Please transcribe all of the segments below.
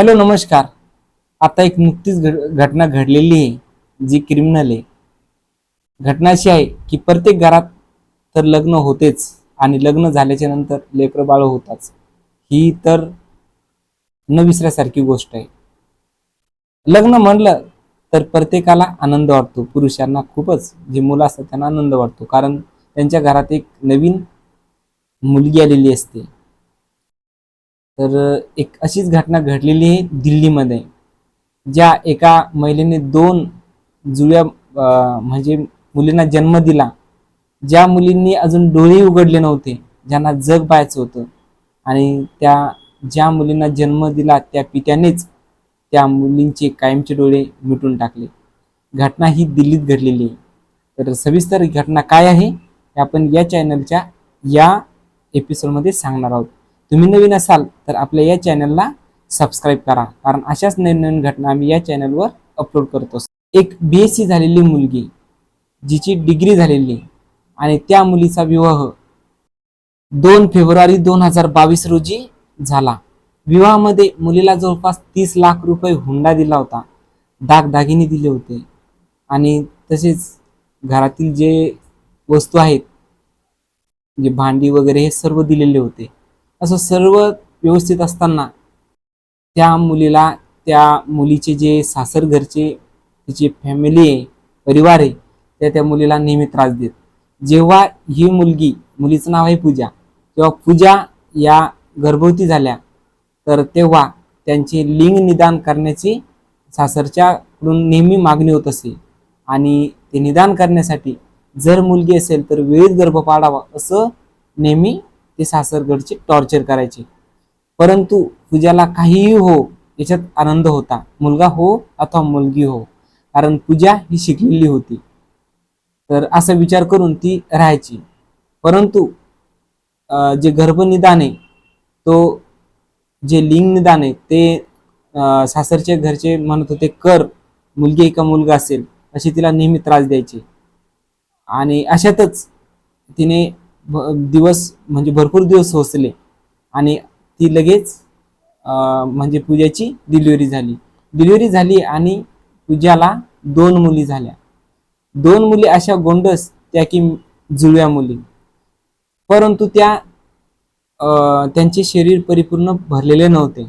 Hello नमस्कार. आता एक नुकतीच घटना घडलेली आहे जी क्रिमिनल आहे. घटना अशी आहे की प्रत्येक घरात तर लग्न होतेच आणि लग्न झाल्याच्यानंतर लेकर बाळ होताच. ही तर न विसऱ्यासारखी गोष्ट आहे. लग्न म्हणलं तर प्रत्येकाला आनंद वाटतो. पुरुषांना खूपच जे मुलं असतात त्यांना आनंद वाटतो. कारण त्यांच्या घरात एक नवीन मुलगी आलेली असते. तर एक अशीच घटना घडलेली आहे दिल्लीमध्ये ज्या एका महिलेने दोन जुळ्या म्हणजे मुलींना जन्म दिला. ज्या मुलींनी अजून डोळे उघडले नव्हते ज्यांना जग पाहायचं होतं. आणि त्या ज्या मुलींना जन्म दिला त्या पित्यानेच त्या मुलींचे कायमचे डोळे मिटून टाकले. घटना ही दिल्लीत घडलेली आहे. तर सविस्तर घटना काय आहे हे आपण या चॅनलच्या या एपिसोडमध्ये सांगणार आहोत. तुम्ही नवीन असाल तर आपल्या या चॅनलला सबस्क्राईब करा. कारण अशाच नवीन नवीन घटना आम्ही या चॅनलवर अपलोड करतो एक बी एस सी झालेली मुलगी जिची डिग्री झालेली आणि त्या मुलीचा विवाह दोन फेब्रुवारी दोन हजार बावीस रोजी झाला. विवाहामध्ये मुलीला जवळपास तीस लाख रुपये हुंडा दिला होता. दागदागिने दिले होते. आणि तसेच घरातील जे वस्तू आहेत जे भांडी वगैरे हे सर्व दिलेले होते. असं सर्व व्यवस्थित असताना त्या मुलीला त्या मुलीचे जे सासर घरचे तिची फॅमिली आहे परिवार आहे त्या त्या मुलीला नेहमी त्रास देत. जेव्हा ही मुलगी मुलीचं नाव आहे पूजा तेव्हा पूजा या गर्भवती झाल्या तर तेव्हा त्यांचे लिंग निदान करण्याची सासरच्याकडून नेहमी मागणी होत असे. आणि ते निदान करण्यासाठी जर मुलगी असेल तर वेळीच गर्भ पाडावा असं नेहमी ते सासरगडचे टॉर्चर करायचे. परंतु पूजाला काहीही हो याच्यात आनंद होता. मुलगा हो अथवा मुलगी हो कारण पूजा ही शिकलेली होती. तर असा विचार करून ती राहायची. परंतु जे गर्भनिदान आहे तो जे लिंग निदान आहे ते सासरचे घरचे म्हणत होते कर मुलगी एका मुलगा असेल अशी तिला नेहमी त्रास द्यायचे. आणि अशातच तिने दिवस म्हणजे भरपूर दिवस सोसले आणि ती लगेच म्हणजे पूजाची डिलिव्हरी झाली. डिलिव्हरी झाली आणि पूजाला दोन मुली झाल्या. दोन मुली अशा गोंडस त्या की जुळ्या मुली. परंतु त्या त्यांचे शरीर परिपूर्ण भरलेले नव्हते.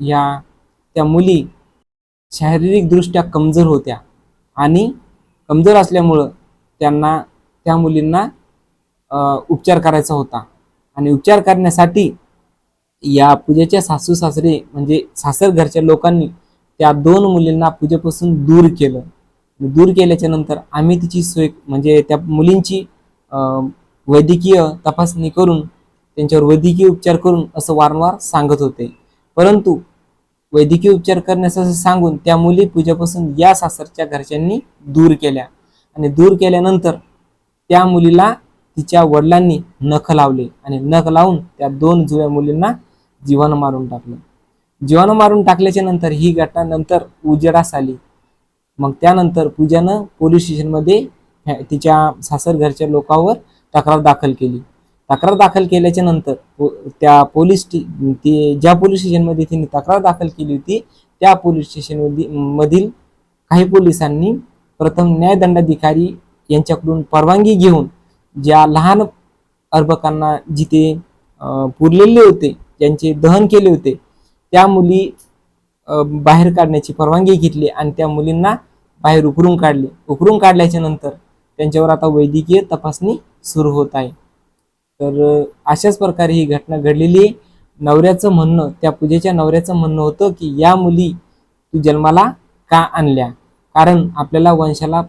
या त्या मुली शारीरिकदृष्ट्या कमजोर होत्या. आणि कमजोर असल्यामुळं त्यांना त्या मुलींना उपचार करायचा होता. आणि उपचार करण्यासाठी या पूजेच्या सासू सासरे म्हणजे सासर घरच्या लोकांनी त्या दोन मुलींना पूजेपासून दूर केलं. दूर केल्याच्यानंतर आम्ही तिची सोय म्हणजे त्या मुलींची वैद्यकीय तपासणी करून त्यांच्यावर वैद्यकीय उपचार करून असं वारंवार सांगत होते. परंतु वैद्यकीय उपचार करण्यास असं सांगून त्या मुली पूजेपासून या सासरच्या घरच्यांनी दूर केल्या. आणि दूर केल्यानंतर त्या मुलीला तिच्या वडिलांनी नख लावले आणि नख लावून त्या दोन जुव्या मुलींना जीवानं मारून टाकलं. जीवानं मारून टाकल्याच्या नंतर ही घटना नंतर उजेडास आली. मग त्यानंतर पूजानं पोलीस स्टेशनमध्ये तिच्या सासर घरच्या लोकांवर तक्रार दाखल केली. तक्रार दाखल केल्याच्यानंतर पो- त्या पोलीस ते ज्या पोलीस स्टेशनमध्ये तिने तक्रार दाखल केली होती त्या पोलीस स्टेशन मधील काही पोलिसांनी प्रथम न्यायदंडाधिकारी यांच्याकडून परवानगी घेऊन ज्या लहान अर्भकांना जिथे पुरलेले होते ज्यांचे दहन केले होते त्या मुली बाहेर काढण्याची परवानगी घेतली आणि त्या मुलींना बाहेर उकरून काढले. उकरून काढल्याच्या नंतर त्यांच्यावर आता वैद्यकीय तपासणी सुरू होत आहे. तर अशाच प्रकारे ही घटना घडलेली आहे. नवऱ्याचं म्हणणं त्या पूजेच्या नवऱ्याचं म्हणणं होतं की या मुली तू जन्माला का आणल्या? कारण आपल्याला वंशाला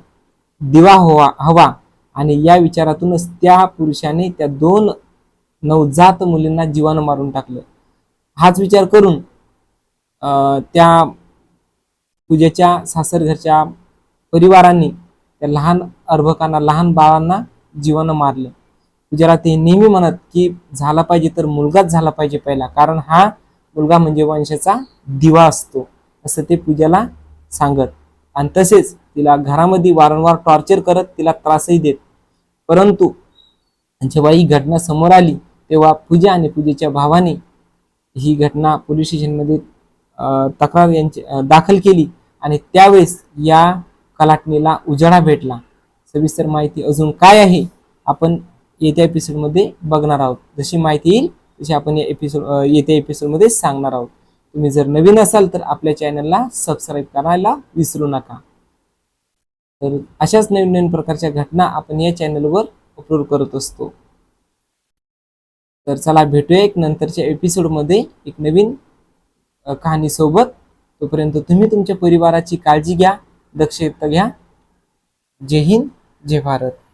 दिवा हवा हवा आणि या विचारातूनच त्या पुरुषाने त्या दोन नवजात मुलींना जीवानं मारून टाकलं. हाच विचार करून त्या पूजेच्या सासरघरच्या परिवारांनी त्या लहान अर्भकांना लहान बाळांना जीवानं मारलं. पूजाला ते नेहमी म्हणत की झाला पाहिजे तर मुलगाच झाला पाहिजे पहिला कारण हा मुलगा म्हणजे वंशाचा दिवा असतो असं ते पूजाला सांगत. आणि तसेच तिला घरामध्ये वारंवार टॉर्चर करत तिला त्रासही देत. परंतु जेव्हा ही घटना समोर आली तेव्हा पूजा आणि पूजेच्या भावाने ही घटना पोलीस स्टेशनमध्ये तक्रार यांची दाखल केली आणि त्यावेळेस या कलाटणीला उजाडा भेटला. सविस्तर माहिती अजून काय आहे आपण येत्या एपिसोडमध्ये बघणार आहोत. जशी माहिती येईल तशी आपण या एपिसोड येत्या एपिसोडमध्ये सांगणार आहोत. तुम्ही जर नवीन असाल तर आपल्या चॅनलला सबस्क्राईब करायला विसरू नका. तर अशाच नवीन नवीन प्रकारच्या घटना आपण या चॅनलवर अपलोड करत असतो. तर चला भेटूया एक नंतरच्या एपिसोडमध्ये एक नवीन कहाणीसोबत तोपर्यंत तुम्ही तुमच्या परिवाराची काळजी घ्या दक्षता घ्या. जय हिंद जय भारत.